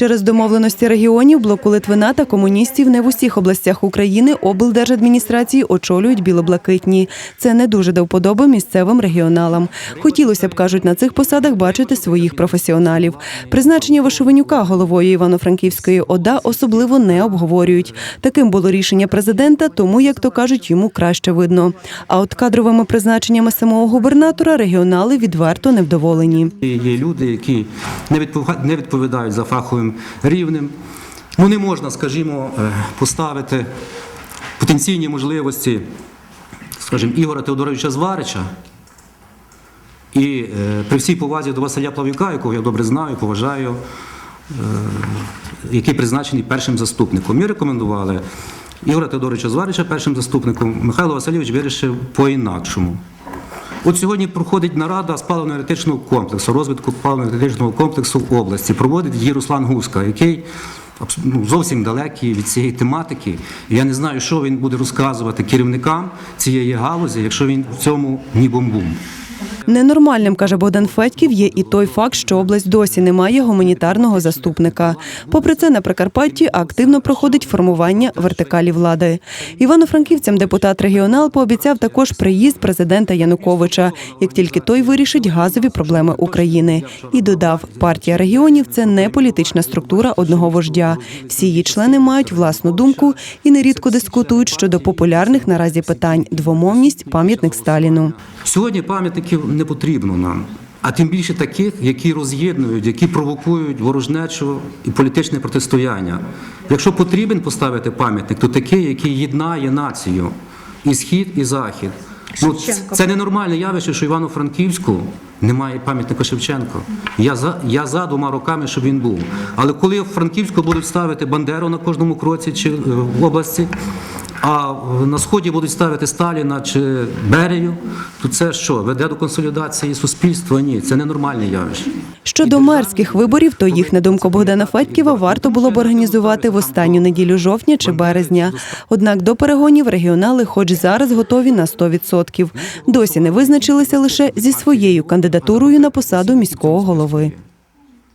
Через домовленості регіонів блоку Литвина та комуністів не в усіх областях України облдержадміністрації очолюють білоблакитні. Це не дуже до вподоби місцевим регіоналам. Хотілося б, кажуть, на цих посадах бачити своїх професіоналів. Призначення Вишиванюка головою Івано-Франківської ОДА особливо не обговорюють. Таким було рішення президента, тому, як то кажуть, йому краще видно. А от кадровими призначеннями самого губернатора регіонали відверто невдоволені. Є люди, які не відповідають за фаховим рівнем. Ну не можна, скажімо, е, поставити потенційні можливості, скажімо, Ігора Теодоровича Зварича. І е, при всій повазі до Василя Плавюка, якого я добре знаю, поважаю, е, який призначений першим заступником. Ми рекомендували Ігора Теодоровича Зварича першим заступником. Михайло Васильович вирішив по-інакшому. От сьогодні проходить нарада з паливно-енергетичного комплексу, розвитку паливно-енергетичного комплексу області. Проводить її Руслан Гуска, який ну, зовсім далекий від цієї тематики. Я не знаю, що він буде розказувати керівникам цієї галузі, якщо він в цьому ні бомбум. Ненормальним, каже Богдан Федьків, є і той факт, що область досі не має гуманітарного заступника. Попри це, на Прикарпатті активно проходить формування вертикалі влади. Івано-франківцям депутат регіонал пообіцяв також приїзд президента Януковича, як тільки той вирішить газові проблеми України. І додав, партія регіонів це не політична структура одного вождя. Всі її члени мають власну думку і нерідко дискутують щодо популярних наразі питань двомовність, пам'ятник Сталіну. Сьогодні пам'ятників не потрібно нам, а тим більше таких, які роз'єднують, які провокують ворожнечу і політичне протистояння. Якщо потрібен поставити пам'ятник, то такий, який єднає націю і схід, і захід. Ну, це ненормальне явище, що Івано-Франківську немає пам'ятника Шевченко. Я за, я за двома роками, щоб він був. Але коли в Франківську будуть ставити Бандеру на кожному кроці чи е, в області, а на сході будуть ставити Сталіна чи Берію, то це що? Веде до консолідації суспільства? Ні, це ненормальне явище. Щодо мерських виборів, то їх, на думку Богдана Федьківа, варто було б організувати в останню неділю жовтня чи березня. Однак до перегонів регіонали, хоч зараз готові на 100%. Досі не визначилися лише зі своєю кандидатурою на посаду міського голови.